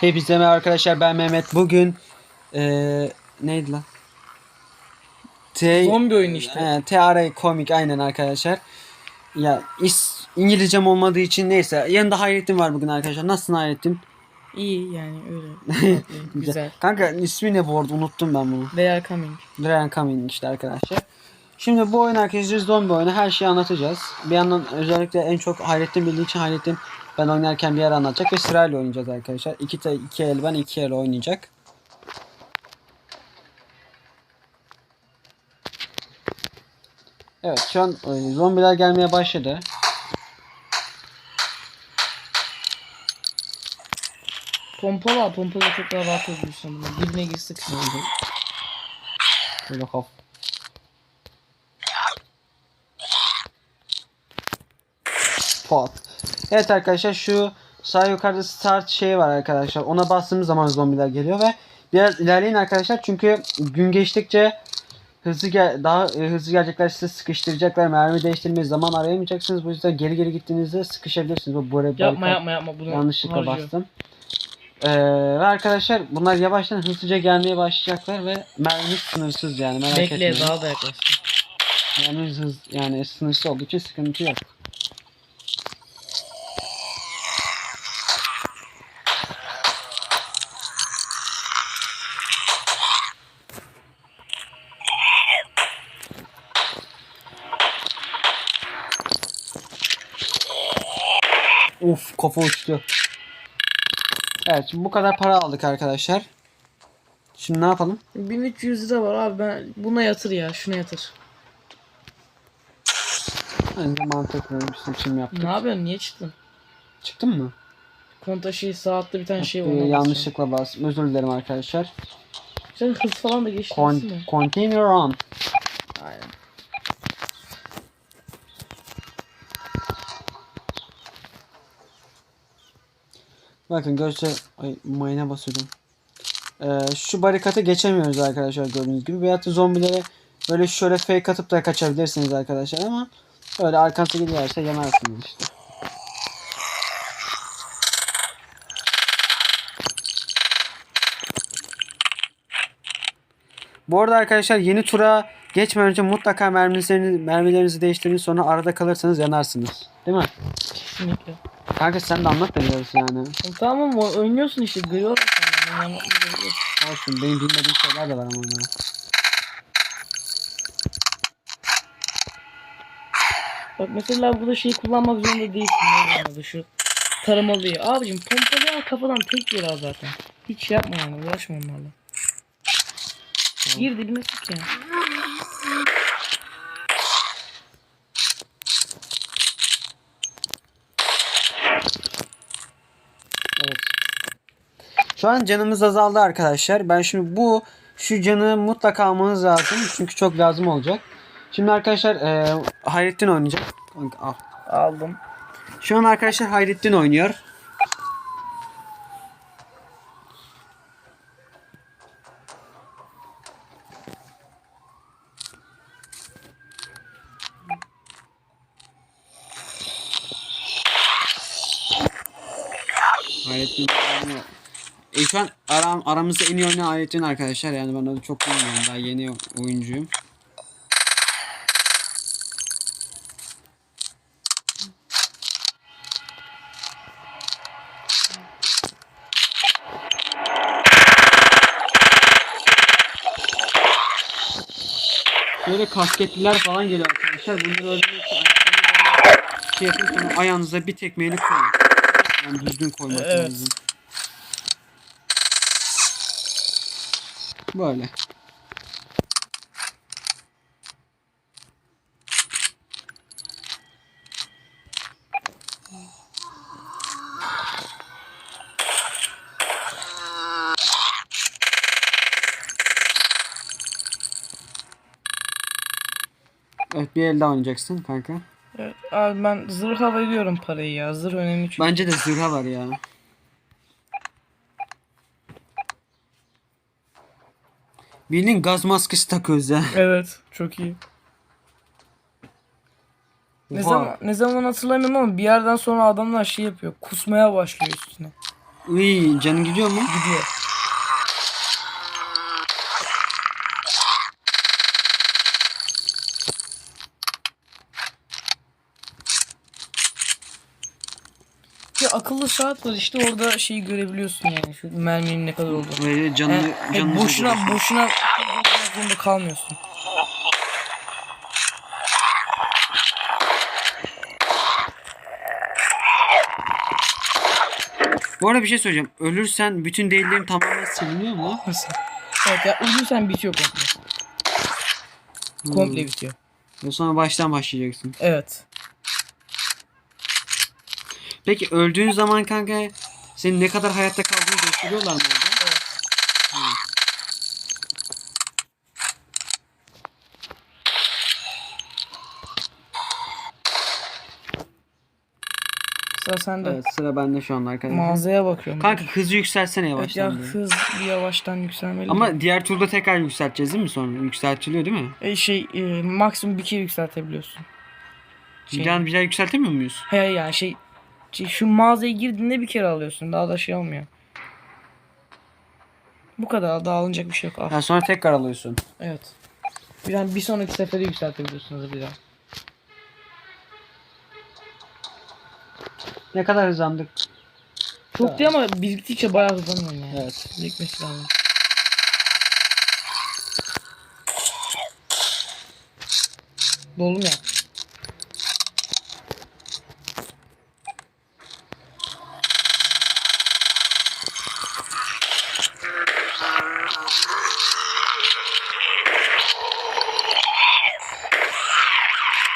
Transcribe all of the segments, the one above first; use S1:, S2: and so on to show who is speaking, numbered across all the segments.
S1: Hepinize merhaba arkadaşlar ben Mehmet. Bugün eee neydi lan? T
S2: Zombi oyunu işte.
S1: He, TRA komik aynen arkadaşlar. Ya is, İngilizcem olmadığı için neyse. Yanında Hayrettin var bugün arkadaşlar. Nasılsın Hayrettin?
S2: İyi yani öyle. Güzel.
S1: Kanka ismi ne bu arada unuttum ben bunu.
S2: They are coming.
S1: Brian Cumming işte arkadaşlar. Şimdi bu oyun arkadaşlar zombi oyunu her şeyi anlatacağız. Bir yandan özellikle en çok Hayrettin bildiği için Hayrettin ben oynarken bir yer anlatacak ve sırayla oynayacağız arkadaşlar. İki, iki el ben iki el oynayacak. Evet şu an e, zombiler gelmeye başladı.
S2: Pompalı al. Pompalı çok daha rahat öldürürsün bunu. Birine gir sık.
S1: Böyle hop. Pot. Evet arkadaşlar şu sağ yukarıda start şeyi var arkadaşlar. Ona bastığımız zaman zombiler geliyor ve biraz ilerleyin arkadaşlar çünkü gün geçtikçe hızlı gel daha e, hızlı gelecekler sizi sıkıştıracaklar. Mermi değiştirmeyi zaman arayamayacaksınız. Bu yüzden geri geri gittiğinizde sıkışabilirsiniz. Bu buraya
S2: Yapma yapma yapma. Bunu
S1: Yanlışlıkla
S2: harcıyor.
S1: bastım. Ee, ve arkadaşlar bunlar yavaştan hızlıca gelmeye başlayacaklar ve mermimiz sınırsız yani merak
S2: Bekle
S1: etmeyin.
S2: daha da yaklaşsın.
S1: Mermimiz hız, yani sınırsız olduğu için sıkıntı yok. Uf kafa uçtu. Evet şimdi bu kadar para aldık arkadaşlar. Şimdi ne yapalım?
S2: 1300 lira var abi ben buna yatır ya şuna yatır.
S1: Bence mantıklı bir seçim yaptık.
S2: Ne yapıyorsun niye çıktın?
S1: Çıktın mı?
S2: Konta şey saatte bir tane şey var.
S1: Ee,
S2: ona basacağım.
S1: yanlışlıkla bastım. Özür dilerim arkadaşlar.
S2: Sen hız falan da geçtin
S1: Con
S2: mi?
S1: continue on.
S2: Aynen.
S1: Bakın gözce ay mayına basıyordum. Ee, şu barikatı geçemiyoruz arkadaşlar gördüğünüz gibi. Veyahut da zombilere böyle şöyle fake atıp da kaçabilirsiniz arkadaşlar ama öyle arkanıza giderse yemezsiniz işte. Bu arada arkadaşlar yeni tura geçmeden önce mutlaka mermilerinizi, mermilerinizi değiştirin sonra arada kalırsanız yanarsınız. Değil mi?
S2: Kesinlikle.
S1: Kanka sen de anlat da yani.
S2: Tamam ama oynuyorsun işte görüyorum senden. Ben.
S1: Olsun benim bilmediğim şeyler de var ama onlara.
S2: Bak mesela burada şeyi kullanmak zorunda değilsin. Ne anladı şu taramalıyı. Abicim pompalı al kafadan tek yer al zaten. Hiç şey yapma yani uğraşma onlarla. Gir dibine sık ya.
S1: Evet. Şu an canımız azaldı arkadaşlar. Ben şimdi bu şu canı mutlaka almanız lazım. Çünkü çok lazım olacak. Şimdi arkadaşlar e, Hayrettin oynayacak. Kanka, al.
S2: Aldım.
S1: Şu an arkadaşlar Hayrettin oynuyor. Hayrettin oynuyor. E, şu an aram, aramızda en iyi oynayan Hayrettin arkadaşlar. Yani ben onu çok bilmiyorum. Daha yeni oyuncuyum. Böyle kasketliler falan geliyor arkadaşlar. Bunları ayaklarını şey yapın ayağınıza bir tekmeyle koyun. Yani düzgün koymak
S2: Evet.
S1: lazım. Böyle. Evet bir el daha oynayacaksın kanka.
S2: Evet, abi ben zırha veriyorum parayı ya. Zırh önemli çünkü.
S1: Bence de zırha var ya. Bildiğin gaz maskesi takıyoruz ya.
S2: Evet çok iyi. Ne
S1: Oha.
S2: zaman, ne zaman hatırlamıyorum ama bir yerden sonra adamlar şey yapıyor. Kusmaya başlıyor üstüne.
S1: Iy, canın gidiyor mu?
S2: Gidiyor. Akıllı saat var işte orada şeyi görebiliyorsun yani şu merminin ne kadar olduğunu.
S1: Öyle canını,
S2: Yani,
S1: canını
S2: boşuna
S1: dolduruyorsun.
S2: boşuna zorunda kalmıyorsun.
S1: Bu arada bir şey söyleyeceğim. Ölürsen bütün değerlerin tamamen siliniyor mu?
S2: Nasıl? Evet ya ölürsen bitiyor komple. Komple bitiyor.
S1: Ve sonra baştan başlayacaksın.
S2: Evet.
S1: Peki öldüğün zaman kanka senin ne kadar hayatta kaldığını gösteriyorlar mı orada?
S2: Evet. Sıra sende.
S1: Evet sıra bende şu an arkadaşlar.
S2: Mağazaya bakıyorum.
S1: Kanka hızı yükseltsene
S2: evet, ya
S1: yavaştan.
S2: hız bir yavaştan yükselmeli.
S1: Ama diğer turda tekrar yükselteceğiz değil mi sonra? Yükseltiliyor değil mi?
S2: E, şey e, maksimum bir kere yükseltebiliyorsun. Şey-
S1: Bir daha bir daha yükseltemiyor muyuz?
S2: He yani şey, şey şu mağazaya girdiğinde bir kere alıyorsun. Daha da şey olmuyor. Bu kadar daha alınacak bir şey yok.
S1: Ha sonra tekrar alıyorsun.
S2: Evet. Bir, an- bir sonraki sefere yükseltebiliyorsunuz bir daha.
S1: Ne kadar hızlandık?
S2: Çok değil ama biriktikçe bayağı hızlanıyor yani.
S1: Evet.
S2: Birikmesi lazım. Dolu mu ya?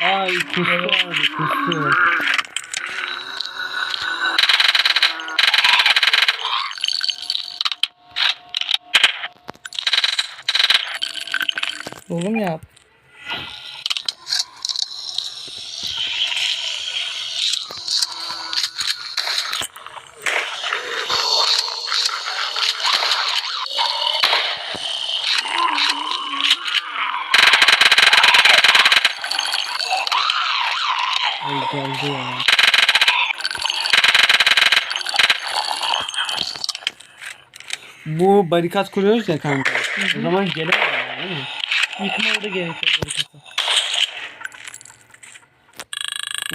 S1: Ay kustu abi kustu.
S2: Dolu mu
S1: geldi ya. Bu barikat kuruyoruz ya kanka. O zaman gelemem yani, değil mi?
S2: Yıkmaya da gerekiyor barikatı.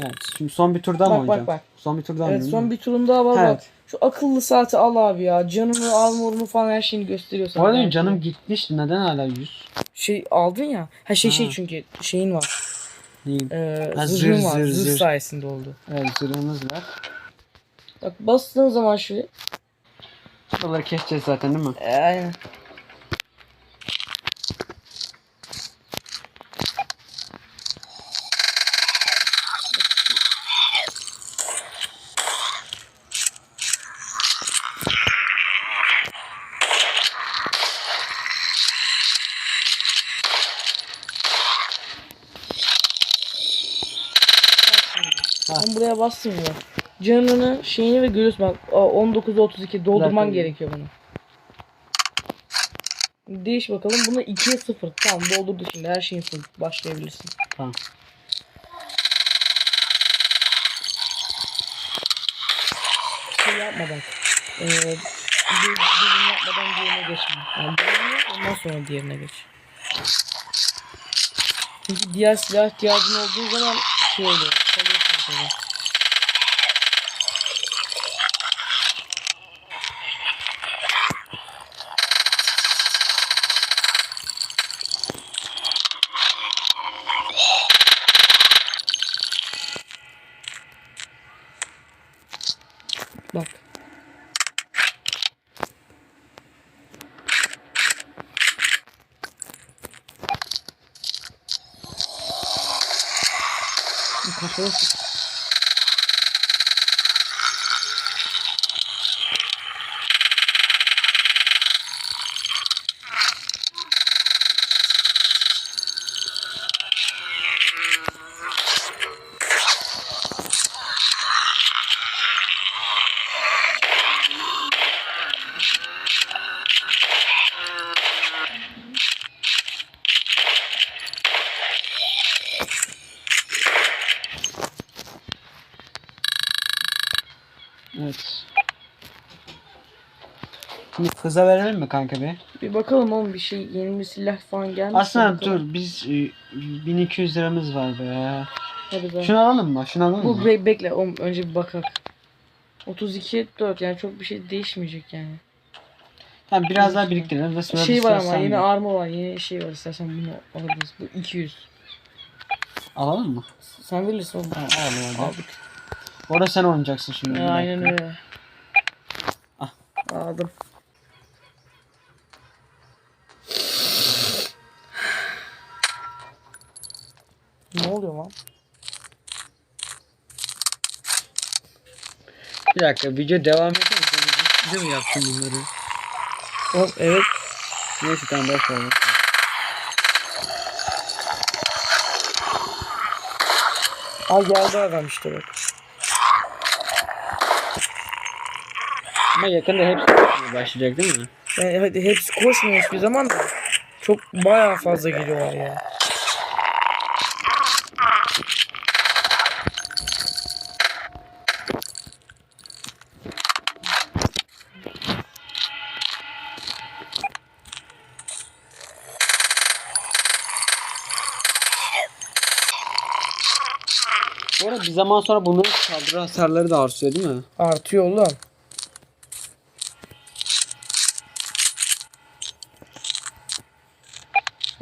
S1: Evet. Şimdi son bir tur daha mı
S2: Bak, bak,
S1: oynayacağım?
S2: bak.
S1: Son bir tur daha mı
S2: Evet son bir turun daha var
S1: Evet.
S2: bak. Şu akıllı saati al abi ya. Canını, armorunu falan her şeyini gösteriyor sana.
S1: Bu arada
S2: Ben-
S1: canım gitmişti. Neden hala 100?
S2: Şey aldın ya. Ha şey şey
S1: Ha.
S2: çünkü şeyin var.
S1: Neyim?
S2: Ee,
S1: Ha, zırh,
S2: var.
S1: zırh,
S2: Zırh,
S1: zırh.
S2: sayesinde oldu.
S1: Evet zırhımız var.
S2: Bak bastığın zaman şöyle.
S1: Buraları keseceğiz zaten değil mi?
S2: E, aynen.
S1: Ha.
S2: Ben buraya bastım ya. Canını, şeyini ve görüyorsun bak 19 32 doldurman
S1: Zaten-
S2: gerekiyor bunu. Değiş bakalım. Bunu 2'ye 0. Tamam doldurdu şimdi. Her şeyin full. Başlayabilirsin.
S1: Tamam.
S2: Şey yapma bak. Ee, bir, birini yapmadan diğerine geçme. Yani birini yap ondan sonra diğerine geç. Çünkü diğer silah ihtiyacın olduğu zaman şey oluyor. Sonra. Bak. Kafaya sık. Evet.
S1: Şimdi kıza verelim mi kanka be?
S2: Bir bakalım oğlum bir şey yeni bir silah falan gelmiş. Aslan
S1: dur biz e, 1200 liramız var be.
S2: Hadi be.
S1: Şunu alalım mı? Şunu alalım
S2: Bu
S1: mı?
S2: be bekle oğlum önce bir bakak. 32 4 yani çok bir şey değişmeyecek yani.
S1: Tamam biraz daha biriktirelim. Nasıl
S2: şey var ama yeni arma var yeni şey var istersen bunu alırız. Bu 200.
S1: Alalım mı?
S2: Sen bilirsin oğlum.
S1: Ha, alalım hadi.
S2: Aldık.
S1: Orada sen oynayacaksın şimdi.
S2: Ya, aynen öyle.
S1: Ah.
S2: Aldım. Ne oluyor lan?
S1: Bir dakika video devam mi? Size mi yaptın bunları?
S2: Oğlum evet.
S1: Neyse tamam ver.
S2: Al geldi adam işte bak.
S1: Ama yakında hepsi koşmaya başlayacak değil mi?
S2: Yani evet hepsi koşmuyor hiçbir zaman da. Çok bayağı fazla geliyorlar ya.
S1: Bu arada bir zaman sonra bunların saldırı hasarları da artıyor değil mi?
S2: Artıyor oğlum.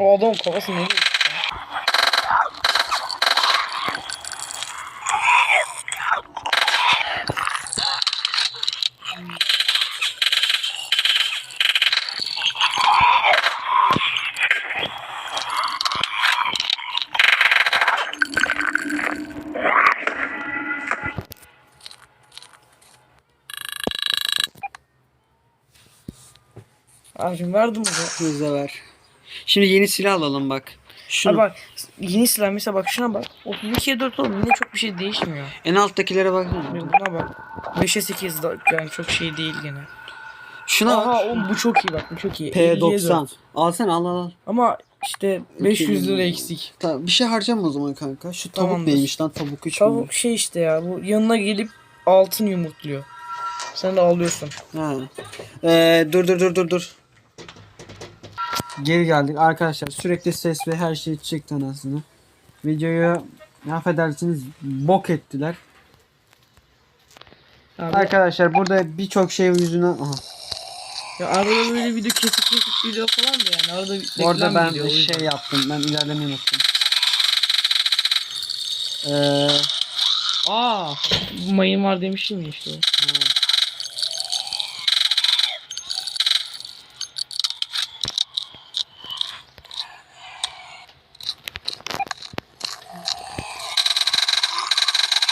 S2: O adam kafası ne? Abicim verdim bunu.
S1: Hızla ver. Şimdi yeni silah alalım bak. Şunu.
S2: Abi bak yeni silah mesela bak şuna bak. 32'ye 4 oğlum yine çok bir şey değişmiyor.
S1: En alttakilere.
S2: Bir Buna bak. 5'e 8 da yani çok şey değil gene.
S1: Şuna
S2: Aha
S1: bak.
S2: oğlum bu çok iyi bak bu çok iyi. 50'ye
S1: P90.
S2: 4.
S1: Alsana al al al.
S2: Ama işte 500 lira eksik.
S1: Tamam, bir şey harcama o zaman kanka. Şu tavuk
S2: Tamamdır.
S1: neymiş lan tavuk 3
S2: Tavuk şey işte ya bu yanına gelip altın yumurtluyor. Sen de alıyorsun.
S1: Ha. Ee, dur dur dur dur dur. Geri geldik arkadaşlar. Sürekli ses ve her şey çıktı anasını. Videoyu affedersiniz bok ettiler.
S2: Abi,
S1: Arkadaşlar burada birçok şey yüzünden aha.
S2: ya arada böyle video kesik kesik video falan da yani arada reklam
S1: ben
S2: gidiyor,
S1: bir
S2: yüzden.
S1: şey yaptım. Ben ilerlemeyi unuttum. Ee, aa.
S2: Mayın var demiştim ya işte.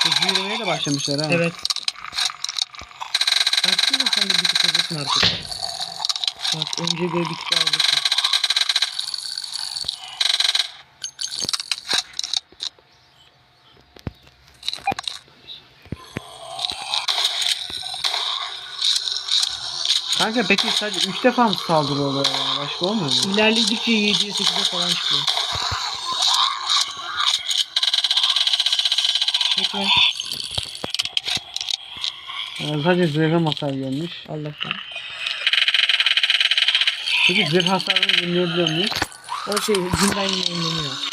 S1: Hızlı yürümeye de başlamışlar ha.
S2: Evet. Aslında sen de bir tık hızlısın artık. Bak önce göre bir tık hızlısın.
S1: Kanka peki sadece 3 defa mı saldırı oluyor yani? Başka olmuyor mu?
S2: İlerledikçe 7'ye 8'e falan çıkıyor. Peki
S1: Yani sadece zırhım hasar gelmiş.
S2: Allah'tan.
S1: Peki zırh hasarını yenileyebiliyor muyuz?
S2: O şey günden yenileniyor.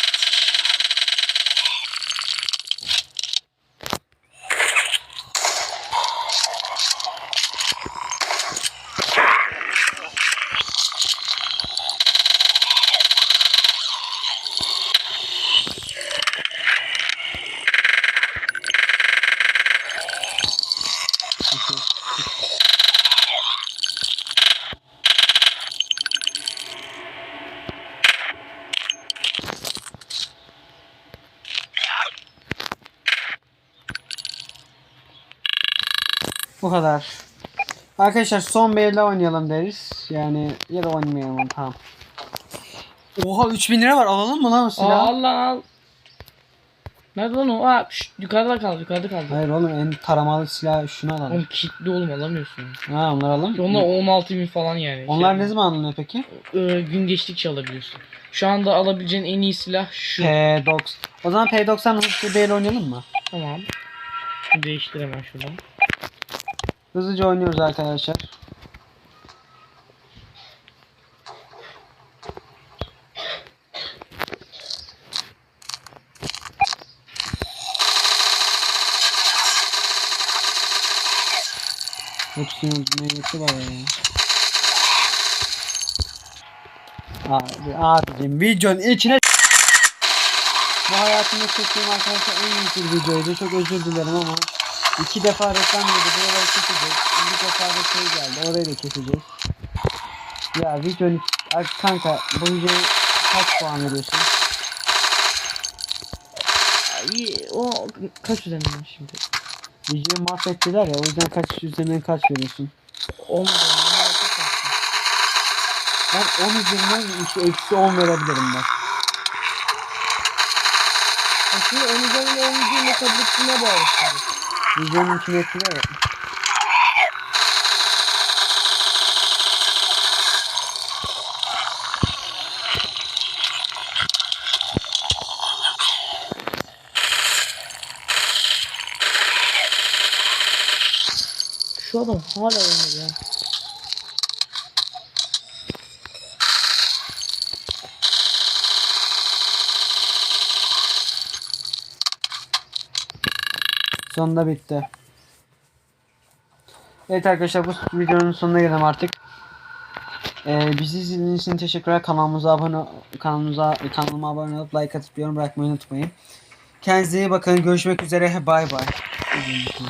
S1: Bu kadar. Arkadaşlar son bir elde oynayalım deriz. Yani ya da oynamayalım tamam. Oha 3000 lira var alalım mı lan o silahı?
S2: al lan al. Nerede lan o? Aa, şşt, yukarıda kaldı yukarıda kaldı.
S1: Hayır oğlum en taramalı silah şunu alalım.
S2: Oğlum kilitli oğlum alamıyorsun.
S1: Ha onları alalım.
S2: Onlar 16 bin falan yani.
S1: Onlar
S2: Şey,
S1: ne zaman alınıyor peki?
S2: e, gün geçtikçe alabiliyorsun. Şu anda alabileceğin en iyi silah şu.
S1: P90. O zaman P90 hızlı el oynayalım mı?
S2: Tamam. Değiştir hemen şuradan.
S1: Hızlıca oynuyoruz arkadaşlar. Hepsinin meyvesi var ya. Abi, abicim videonun içine Bu hayatımda çektiğim arkadaşlar en iyi bir videoydu. Çok özür dilerim ama iki defa reklam yedi. Buraları keseceğiz. Bir defa da şey geldi. Orayı da keseceğiz. Ya videonun Ay, kanka bu videoya kaç puan veriyorsun?
S2: İyi, o kaç üzerinden şimdi?
S1: Videoyu mahvettiler ya o yüzden kaç üzerinden kaç veriyorsun?
S2: Olmadı. ondan altı kaçtı.
S1: Ben 10 üzerinden işte eksi 10 verebilirim bak.
S2: Üzerine o videoyu ne kabul ettiğine bağlı.
S1: Videonun içine ettiler ya.
S2: Şu adam hala ölmedi ya.
S1: Sonunda bitti. Evet arkadaşlar bu videonun sonuna gelelim artık. Ee, bizi izlediğiniz için teşekkürler. Kanalımıza abone kanalımıza kanalıma abone olup like atıp yorum bırakmayı unutmayın. Kendinize iyi bakın. Görüşmek üzere. Bay bay.